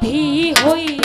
भी हुई